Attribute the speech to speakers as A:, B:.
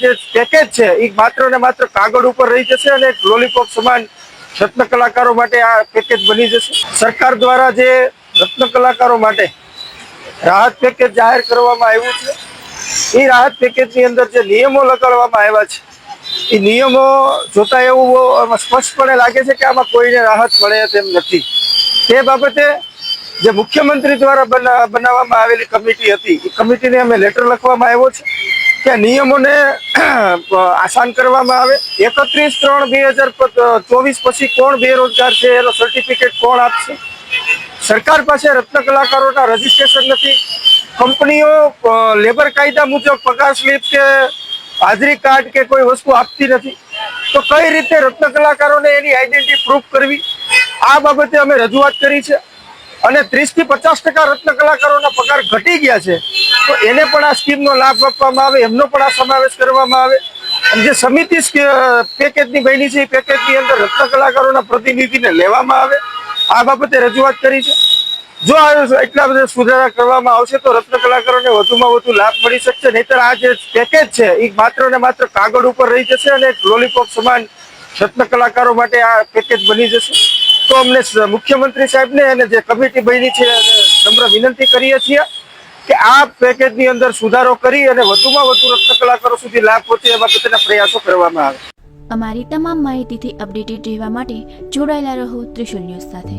A: જે પેકેજ છે એ માત્ર ને માત્ર કાગળ ઉપર રહી જશે અને લોલીપોપ સમાન રત્ન કલાકારો માટે આ પેકેજ બની જશે. સરકાર દ્વારા જે રત્ન કલાકારો માટે રાહત પેકેજ જાહેર કરવામાં આવ્યું છે એ રાહત પેકેજની અંદર જે નિયમો લગાડવામાં આવ્યા છે એ નિયમો જોતા એવું સ્પષ્ટપણે લાગે છે કે આમાં કોઈને રાહત મળે તેમ નથી. તે બાબતે જે મુખ્યમંત્રી દ્વારા બનાવવામાં આવેલી કમિટી હતી એ કમિટીને અમે લેટર લખવામાં આવ્યો છે. કે નિયમોને આસાન કરવામાં આવે. એકત્રીસ ત્રણ બે હજાર ચોવીસ પછી કોણ બેરોજગાર છે, એનો સર્ટિફિકેટ કોણ આપશે? સરકાર પાસે રત્ન કલાકારોના રજીસ્ટ્રેશન નથી. કંપનીઓ લેબર કાયદા મુજબ પગાર સ્લીપ કે હાજરી કાર્ડ કે કોઈ વસ્તુ આપતી નથી. તો કઈ રીતે રત્ન કલાકારોને એની આઈડેન્ટિટી પ્રૂફ કરવી? આ બાબતે અમે રજૂઆત કરી છે. અને ત્રીસથી પચાસ ટકા રત્ન કલાકારોના પગાર ઘટી ગયા છે. તો એને પણ આ સ્કીમનો લાભ આપવામાં આવે, એમનો પણ આ સમાવેશ કરવામાં આવે. અને જે સમિતિ પેકેજની બની છે, એ પેકેજની અંદર રત્ન કલાકારોના પ્રતિનિધિને લેવામાં આવે. આ બાબતે રજૂઆત કરી છે. જો એટલા બધા સુધારા કરવામાં આવશે, તો રત્ન કલાકારોને વધુમાં વધુ લાભ મળી શકશે. નહીતર આ જે પેકેજ છે, એ માત્ર ને માત્ર કાગળ ઉપર રહી જશે અને લોલીપોપ સમાન રત્ન કલાકારો માટે આ પેકેજ બની જશે. તો અમને મુખ્યમંત્રી સાહેબને અને જે કમિટી બની છે નમ્ર વિનંતી કરીએ છીએ કે આ પેકેજની અંદર સુધારો કરી અને વધુમાં વધુ રત્ન કલાકારો સુધી લાભ પહોંચે એ બાબતેના પ્રયાસો કરવામાં આવે.
B: અમારી તમામ માહિતીથી અપડેટેડ રહેવા માટે જોડાયેલા રહો ત્રિશુલ ન્યૂઝ સાથે.